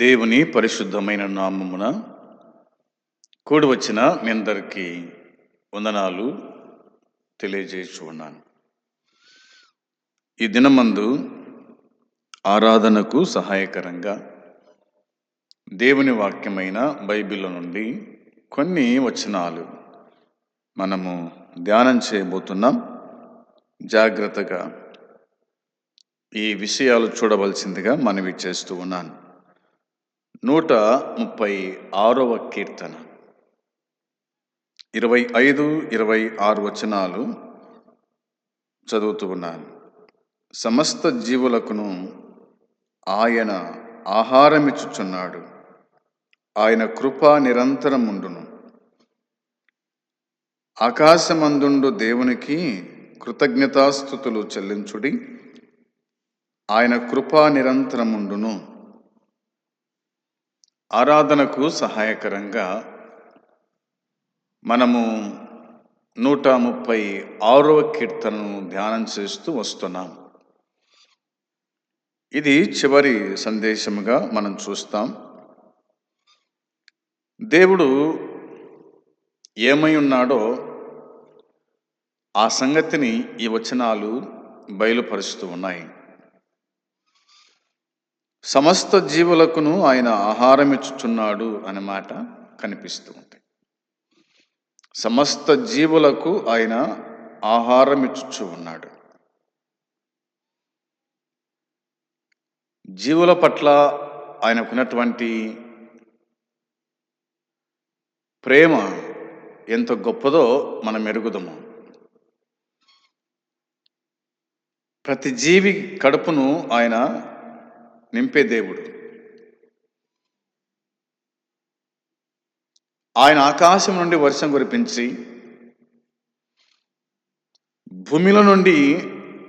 దేవుని పరిశుద్ధమైన నామమున కూడి వచ్చిన మీ అందరికీ వందనాలు తెలియజేస్తున్నాను ఈ దినమందు ఆరాధనకు సహాయకరంగా దేవుని వాక్యమైన బైబిల్ నుండి కొన్ని వచనాలు మనము ధ్యానం చేయబోతున్నాం. జాగ్రత్తగా ఈ విషయాలు చూడవలసిందిగా మనవి చేస్తూ ఉన్నాను. నూట ముప్పై ఆరవ కీర్తన. ఇరవై ఐదు ఇరవై ఆరు వచనాలు చదువుతూ ఉన్నాను. సమస్త జీవులకును ఆయన ఆహారమిచ్చుచున్నాడు. ఆయన కృప నిరంతరముండును ఆకాశమందుండు దేవునికి కృతజ్ఞతాస్థుతులు చెల్లించుడి. ఆయన కృప నిరంతరముండును ఆరాధనకు సహాయకరంగా మనము నూట ముప్పై ఆరవ కీర్తనను ధ్యానం చేస్తూ వస్తున్నాం. ఇది చివరి సందేశముగా మనం చూస్తాం. దేవుడు ఏమై ఉన్నాడో ఆ సంగతిని ఈ వచనాలు బయలుపరుస్తూ ఉన్నాయి. సమస్త జీవులకును ఆయన ఆహారం ఇచ్చుచున్నాడు అనే మాట కనిపిస్తూ ఉంది సమస్త జీవులకు ఆయన ఆహారం ఇచ్చుచు ఉన్నాడు. జీవుల పట్ల ఆయనకున్నటువంటి ప్రేమ ఎంత గొప్పదో మనం ఎరుగుదము. ప్రతి జీవి కడుపును ఆయన నింపే దేవుడు. ఆయన ఆకాశం నుండి వర్షం కురిపించి భూమిలో నుండి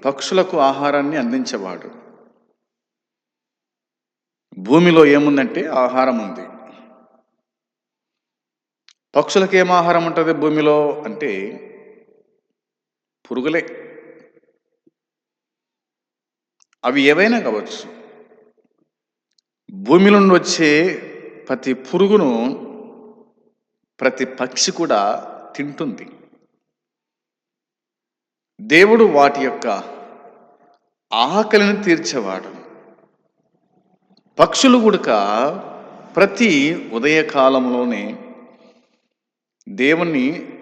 పక్షులకు ఆహారాన్ని అందించేవాడు. భూమిలో ఏముందంటే ఆహారం ఉంది. పక్షులకు ఏం ఆహారం ఉంటుంది భూమిలో అంటే పురుగులే. అవి ఏవైనా కావచ్చు. భూమి నుండి వచ్చే ప్రతి పురుగును ప్రతి పక్షి కూడా తింటుంది. దేవుడు వాటి యొక్క ఆకలిని తీర్చేవాడు. పక్షులు గుడక ప్రతి ఉదయకాలంలోనే దేవుణ్ణి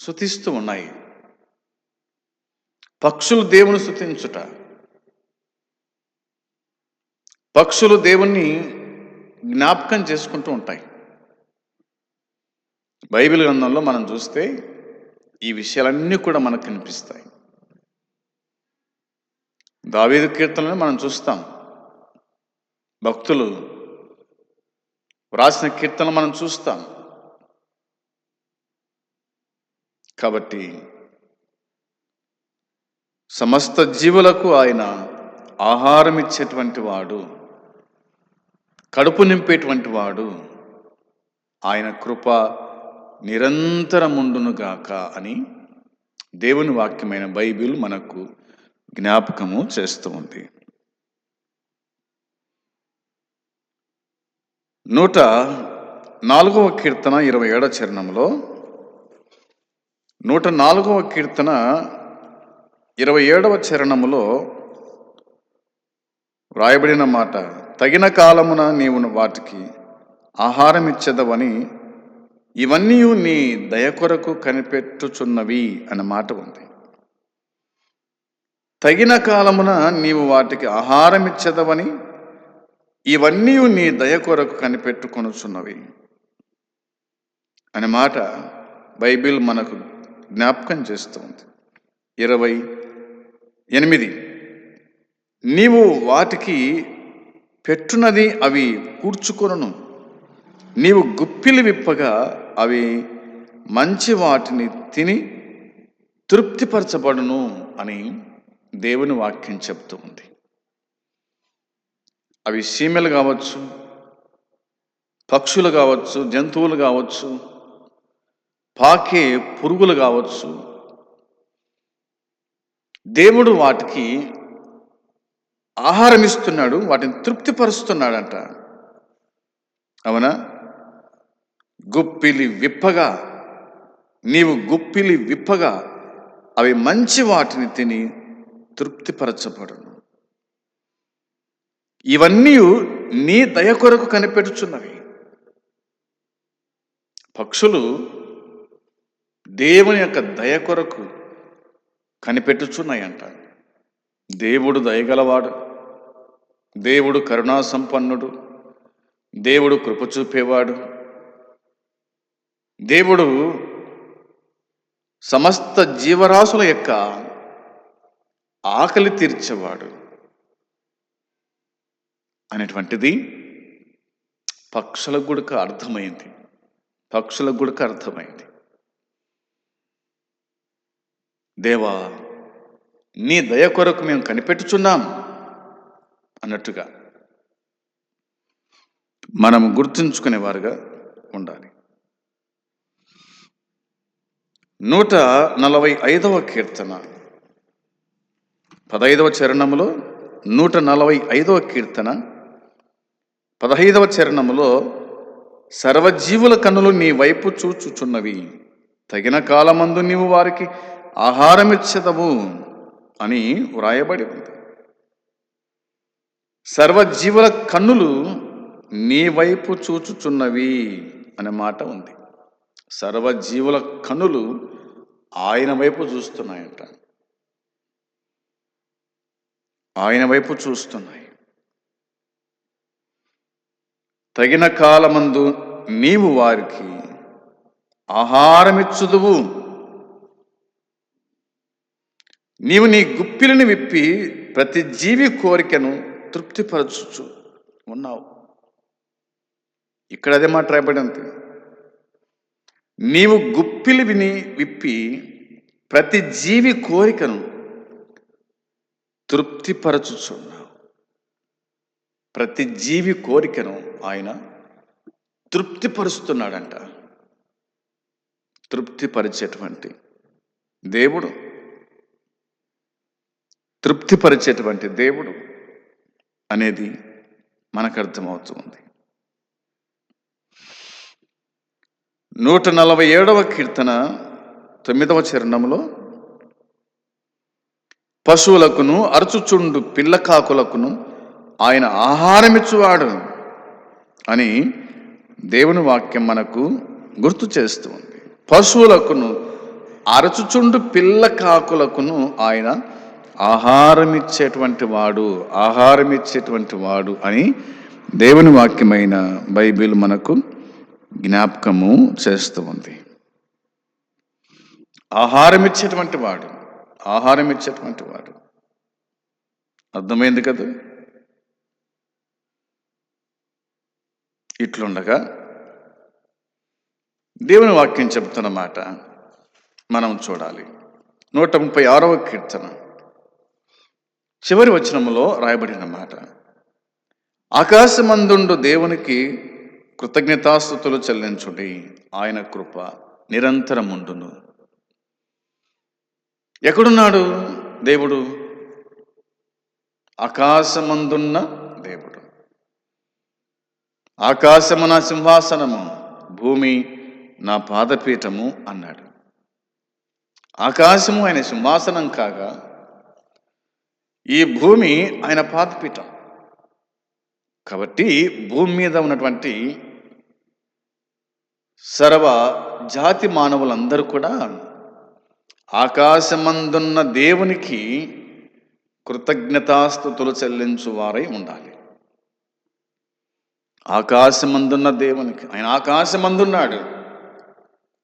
శుతిస్తూ ఉన్నాయి. పక్షులు దేవుని శుతించుట పక్షులు దేవుణ్ణి జ్ఞాపకం చేసుకుంటూ ఉంటాయి. బైబిల్ గ్రంథంలో మనం చూస్తే ఈ విషయాలన్నీ కూడా మనకు కనిపిస్తాయి. దావీదు కీర్తనలు మనం చూస్తాం. భక్తులు వ్రాసిన కీర్తనలు మనం చూస్తాం. కాబట్టి సమస్త జీవులకు ఆయన ఆహారం ఇచ్చేటువంటి వాడు. కడుపు నింపేటువంటి వాడు. ఆయన కృప నిరంతరముండునుగాక అని దేవుని వాక్యమైన బైబిల్ మనకు జ్ఞాపకము చేస్తూ ఉంది. నూట నాలుగవ కీర్తన ఇరవై ఏడవ చరణంలో నూట నాలుగవ కీర్తన ఇరవై ఏడవ చరణములో వ్రాయబడిన మాట తగిన కాలమున నీవు వాటికి ఆహారం ఇచ్చదవని ఇవన్నీ నీ దయ కొరకు కనిపెట్టుచున్నవి అన్న మాట ఉంది. తగిన కాలమున నీవు వాటికి ఆహారం ఇచ్చదవని ఇవన్నీ నీ దయ కొరకు కనిపెట్టుకొనుచున్నవి అనే మాట బైబిల్ మనకు జ్ఞాపకం చేస్తుంది. ఇరవై ఎనిమిది. నీవు వాటికి పెట్టునది అవి కూర్చుకొనను. నీవు గుప్పిలి విప్పగా అవి మంచి వాటిని తిని తృప్తిపరచబడును అని దేవుని వాక్యం చెప్తూ ఉంది. అవి సీమెలు కావచ్చు పక్షులు కావచ్చు జంతువులు కావచ్చు పాకే పురుగులు కావచ్చు. దేవుడు వాటికి ఆహారం ఇస్తున్నాడు వాటిని తృప్తిపరుస్తున్నాడంట. అవునా? గుప్పిలి విప్పగా నీవు గుప్పిలి విప్పగా అవి మంచి వాటిని తిని తృప్తిపరచబడును. ఇవన్నీ నీ దయ కొరకు కనిపెట్టుచున్నవి పక్షులు దేవుని యొక్క దయ కొరకు కనిపెట్టుచున్నాయంట. దేవుడు దయగలవాడు దేవుడు కరుణా సంపన్నుడు దేవుడు కృప చూపేవాడు దేవుడు సమస్త జీవరాశుల యొక్క ఆకలి తీర్చేవాడు అనేటువంటిది పక్షుల కూడా అర్థమైంది. పక్షుల కూడా అర్థమైంది. దేవా నీ దయ కొరకు మేము కనిపెట్టుచున్నాం. అన్నట్టుగా మనం గుర్తుంచుకునేవారుగా ఉండాలి. నూట నలభై ఐదవ కీర్తన. పదహైదవ చరణములో నూట నలభై ఐదవ కీర్తన. పదహైదవ చరణములో సర్వజీవుల కన్నులు నీ వైపు చూచుచున్నవి. తగిన కాలమందు నీవు వారికి ఆహారమిచ్చదవు అని వ్రాయబడి ఉంది. సర్వజీవుల కన్నులు నీ వైపు చూచుచున్నవి అనే మాట ఉంది. సర్వజీవుల కన్నులు ఆయన వైపు చూస్తున్నాయంట. ఆయన వైపు చూస్తున్నాయి. తగిన కాలమందు నీవు వారికి ఆహారమిచ్చుదువు. నీవు నీ గుప్పిలను విప్పి ప్రతి జీవి కోరికను తృప్తిపరచుచు ఉన్నావు. ఇక్కడ అదే మాట రాయబడింది నీవు గుప్పిలి విని విప్పి ప్రతి జీవి కోరికను తృప్తిపరచుచున్నావు ప్రతి జీవి కోరికను ఆయన తృప్తిపరుస్తున్నాడంట. తృప్తిపరిచేటువంటి దేవుడు. తృప్తిపరిచేటువంటి దేవుడు. అనేది మనకు అర్థమవుతుంది నూట నలభై ఏడవ కీర్తన తొమ్మిదవ చరణంలో పశువులకును అరచుచుండు పిల్లకాకులకును ఆయన ఆహారమిచ్చువాడు అని దేవుని వాక్యం మనకు గుర్తు చేస్తుంది. పశువులకును అరచుచుండు పిల్ల కాకులకును ఆయన ఆహారం ఇచ్చేటువంటి వాడు ఆహారం ఇచ్చేటువంటి వాడు అని దేవుని వాక్యమైన బైబిల్ మనకు జ్ఞాపకము చేస్తూ ఉంది. ఆహారం ఇచ్చేటువంటి వాడు ఆహారం ఇచ్చేటువంటి వాడు అర్థమైంది కదా? ఇట్లుండగా దేవుని వాక్యం చెబుతున్నమాట మనం చూడాలి. నూట ముప్పై ఆరవ కీర్తన. చివరి వచనములో రాయబడిన మాట ఆకాశమందుండు దేవునికి కృతజ్ఞతాస్థుతులు చెల్లించుడి ఆయన కృప నిరంతరం ఉండును ఎక్కడున్నాడు దేవుడు? ఆకాశమందున్న దేవుడు. ఆకాశము నా సింహాసనము భూమి నా పాదపీఠము అన్నాడు. ఆకాశము ఆయన సింహాసనం కాగా ఈ భూమి ఆయన పాదపీఠం. కాబట్టి భూమి మీద ఉన్నటువంటి సర్వ జాతి మానవులందరూ కూడా ఆకాశమందున్న దేవునికి కృతజ్ఞతాస్థుతులు చెల్లించు వారై ఉండాలి. ఆకాశమందున్న దేవునికి ఆయన ఆకాశమందున్నాడు.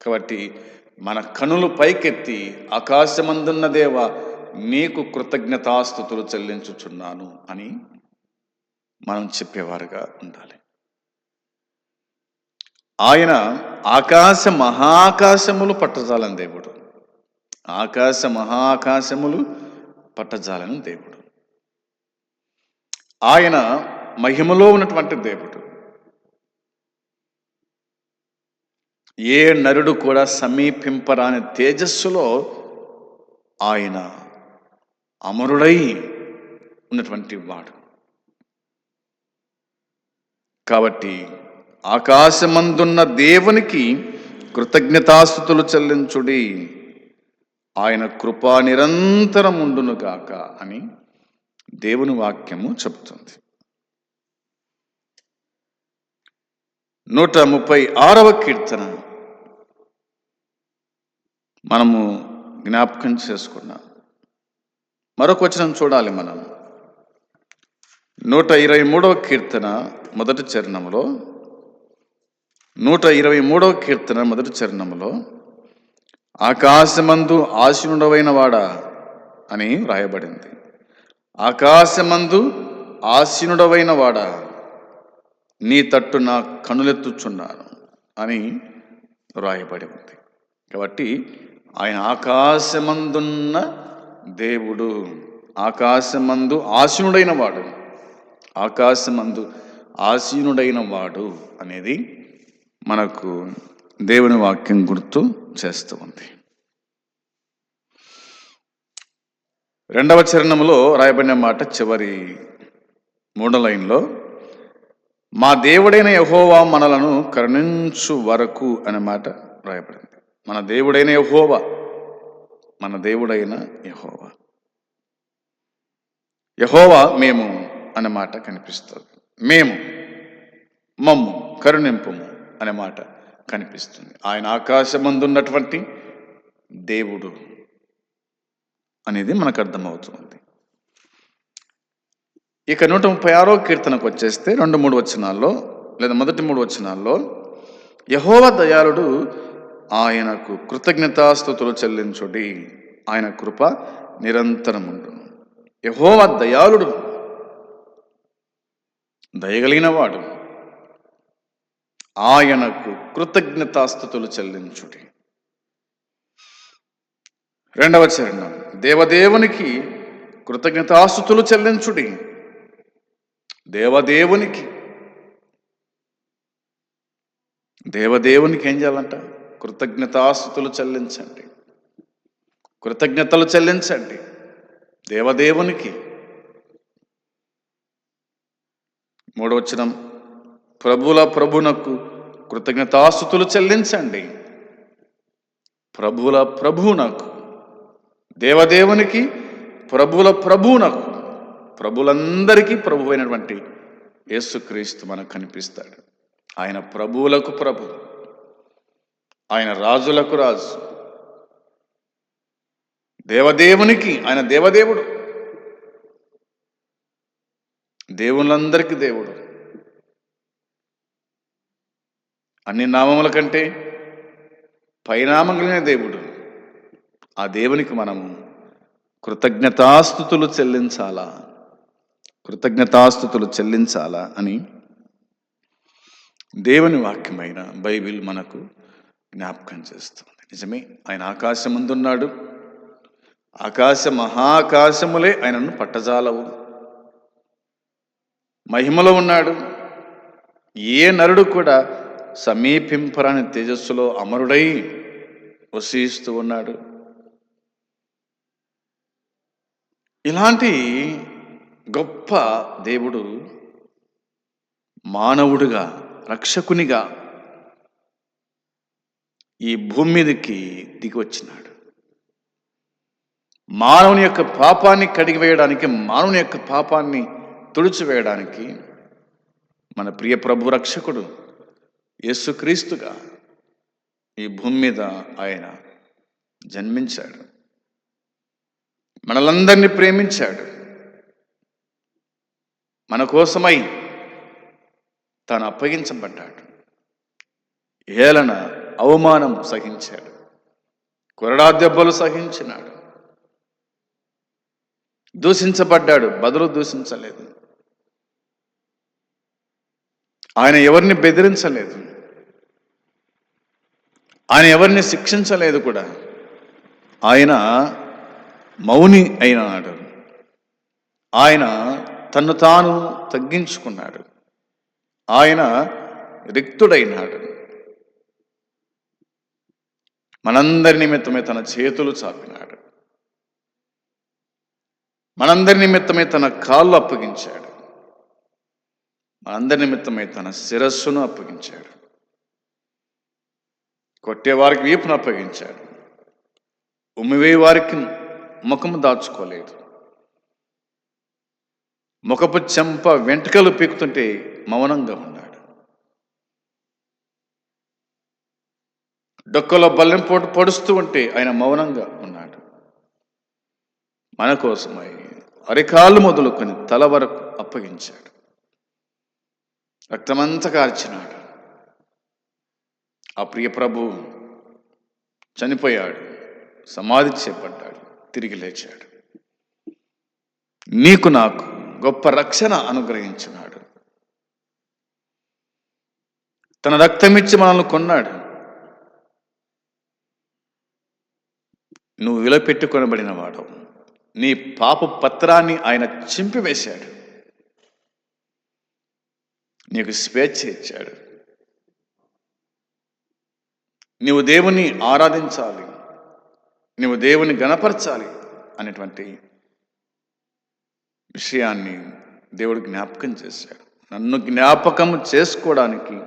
కాబట్టి మన కనులు పైకెత్తి ఆకాశమందున్న దేవ నీకు కృతజ్ఞతాస్థుతులు చెల్లించుచున్నాను అని మనం చెప్పేవారుగా ఉండాలి. ఆయన ఆకాశ మహాకాశములు పట్టజాలని దేవుడు. ఆకాశ మహాకాశములు పట్టజాలని దేవుడు. ఆయన మహిమలో ఉన్నటువంటి దేవుడు. ఏ నరుడు కూడా సమీపింపరాని తేజస్సులో ఆయన అమరుడై ఉన్నటువంటి వాడు. కాబట్టి ఆకాశమందున్న దేవునికి కృతజ్ఞతాస్థుతులు చెల్లించుడి. ఆయన కృప నిరంతరం ఉండునుగాక అని దేవుని వాక్యము చెబుతుంది. నూట ముప్పై ఆరవ కీర్తన మనము జ్ఞాపకం చేసుకున్నాం. మరొక వచనం చూడాలి మనం. నూట ఇరవై మూడవ కీర్తన మొదటి చరణంలో నూట ఇరవై మూడవ కీర్తన మొదటి చరణములో ఆకాశమందు ఆశీనుడవైన వాడా అని వ్రాయబడింది. ఆకాశమందు ఆశీనుడవైన వాడా నీ తట్టు నా కనులెత్తుచున్నాను అని వ్రాయబడి ఉంది. కాబట్టి ఆయన ఆకాశమందున్న దేవుడు ఆకాశమందు ఆసీనుడైన వాడు ఆకాశమందు ఆసీనుడైన వాడు అనేది మనకు దేవుని వాక్యం గుర్తు చేస్తూ ఉంది. రెండవ చరణంలో రాయబడిన మాట చివరి మూడో లైన్లో మా దేవుడైన యహోవా మనలను కరుణించు వరకు అనే మాట రాయబడింది. మన దేవుడైన యహోవా మన దేవుడైన యహోవా. యహోవా మేము అనే మాట కనిపిస్తుంది. మేము మమ్ము కరుణింపము అనే మాట కనిపిస్తుంది. ఆయన ఆకాశమందున్నటువంటి దేవుడు అనేది మనకు అర్థమవుతుంది. ఇక నూట ముప్పై ఆరో కీర్తనకు వచ్చేస్తే రెండు మూడు వచనాల్లో లేదా మొదటి మూడు వచనాల్లో యహోవ దయాళుడు ఆయనకు కృతజ్ఞతాస్థుతులు చెల్లించుడి. ఆయన కృప నిరంతరముండును. యహోవ దయాళుడు. దయగలిగినవాడు. ఆయనకు కృతజ్ఞతాస్థుతులు చెల్లించుడి. రెండవ చరణం. దేవదేవునికి కృతజ్ఞతాస్థుతులు చెల్లించుడి. దేవదేవునికి. దేవదేవునికి ఏం చేయాలంట? కృతజ్ఞతాస్థుతులు చెల్లించండి. కృతజ్ఞతలు చెల్లించండి. దేవదేవునికి. మూడవచనం ప్రభుల ప్రభునకు కృతజ్ఞతాస్థుతులు చెల్లించండి. ప్రభుల ప్రభునకు. దేవదేవునికి ప్రభుల ప్రభునకు. ప్రభులందరికీ ప్రభు అయినటువంటి యేసుక్రీస్తు మనకు కనిపిస్తాడు. ఆయన ప్రభువులకు ప్రభు. ఆయన రాజులకు రాజు. దేవదేవునికి ఆయన దేవదేవుడు. దేవుళ్ళందరికీ దేవుడు. అన్ని నామముల కంటే పైనామం కలిగిన దేవుడు. ఆ దేవునికి మనము కృతజ్ఞతాస్థుతులు చెల్లించాలా? కృతజ్ఞతాస్థుతులు చెల్లించాలా అని దేవుని వాక్యమైన బైబిల్ మనకు జ్ఞాపకం చేస్తుంది. నిజమే ఆయన ఆకాశం ముందున్నాడు ఆకాశ మహాకాశములే ఆయనను పట్టజాలవు. మహిమలో ఉన్నాడు. ఏ నరుడు కూడా సమీపింపరాని తేజస్సులో అమరుడై వసీస్తూ ఉన్నాడు. ఇలాంటి గొప్ప దేవుడు మానవుడుగా రక్షకునిగా ఈ భూమి మీదకి దిగి వచ్చినాడు మానవుని యొక్క పాపాన్ని కడిగివేయడానికి మానవుని యొక్క పాపాన్ని తుడిచివేయడానికి మన ప్రియ ప్రభు రక్షకుడు యేసుక్రీస్తుగా ఈ భూమి మీద ఆయన జన్మించాడు. మనలందరినీ ప్రేమించాడు. మన కోసమై తాను అప్పగించబడ్డాడు. ఏలన అవమానం సహించాడు. కొరడా దెబ్బలు సహించినాడు. దూషించబడ్డాడు. బదులు దూషించలేదు. ఆయన ఎవరిని బెదిరించలేదు. ఆయన ఎవరిని శిక్షించలేదు కూడా. ఆయన మౌని అయినాడు. ఆయన తన్ను తాను తగ్గించుకున్నాడు. ఆయన రిక్తుడైనాడు. మనందరి నిమిత్తమే తన చేతులు చాపినాడు. మనందరి నిమిత్తమే తన కాళ్ళు అప్పగించాడు. మనందరి నిమిత్తమై తన శిరస్సును అప్పగించాడు. కొట్టేవారికి వీపును అప్పగించాడు. ఉమ్మివేయి వారికి ముఖము దాచుకోలేదు. ముఖపు చెంప వెంట్రుకలు పీకుతుంటే మౌనంగా ఉంది డొక్కలో బల్లెం పోటు పొడుస్తూ ఉంటే ఆయన మౌనంగా ఉన్నాడు. మన కోసమై అరికాళ్ళు మొదలుకొని తల వరకు అప్పగించాడు. రక్తమంతా కార్చినాడు. ఆ ప్రియ ప్రభు చనిపోయాడు. సమాధి చేపడ్డాడు. తిరిగి లేచాడు. నీకు నాకు గొప్ప రక్షణ అనుగ్రహించినాడు. తన రక్తమిచ్చి మనల్ని కొన్నాడు. నువ్వు విలపెట్టుకొనబడినవాడు నీ పాప పత్రాన్ని ఆయన చింపివేశాడు. నీకు స్వేచ్ఛ ఇచ్చాడు. నీవు దేవుని ఆరాధించాలి. నీవు దేవుని గణపరచాలి అనేటువంటి విషయాన్ని దేవుడు జ్ఞాపకం చేశాడు. నన్ను జ్ఞాపకం చేసుకోవడానికి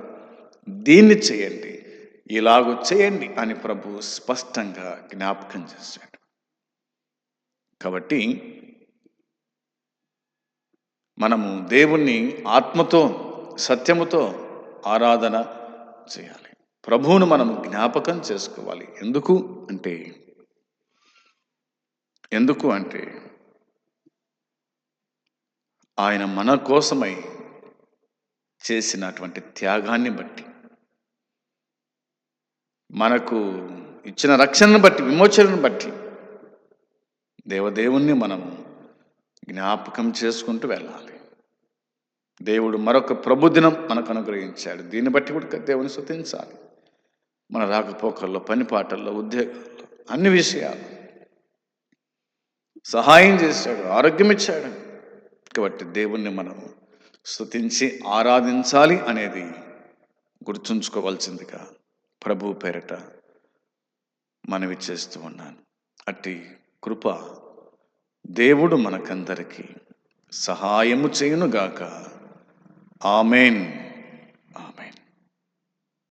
దీన్ని చేయండి. ఇలాగు చేయండి అని ప్రభు స్పష్టంగా జ్ఞాపకం చేశాడు. కాబట్టి మనము దేవుణ్ణి ఆత్మతో సత్యముతో ఆరాధన చేయాలి. ప్రభువును మనం జ్ఞాపకం చేసుకోవాలి. ఎందుకు అంటే ఎందుకు అంటే ఆయన మన కోసమై చేసినటువంటి త్యాగాన్ని బట్టి. మనకు ఇచ్చిన రక్షణను బట్టి విమోచనను బట్టి దేవదేవుణ్ణి మనం జ్ఞాపకం చేసుకుంటూ వెళ్ళాలి. దేవుడు మరొక ప్రభుదినం మనకు అనుగ్రహించాడు. దీన్ని బట్టి కూడా దేవుని శృతించాలి మన రాకపోకల్లో పనిపాటల్లో ఉద్యోగాల్లో అన్ని విషయాలు. సహాయం చేశాడు ఆరోగ్యం ఇచ్చాడు. కాబట్టి దేవుణ్ణి మనం స్థుతించి ఆరాధించాలి అనేది గుర్తుంచుకోవాల్సిందిగా ప్రభు పేరట మనవి చేస్తూ ఉన్నాను. అట్టి కృప దేవుడు మనకందరికీ సహాయము చేయునుగాక. ఆమెన్.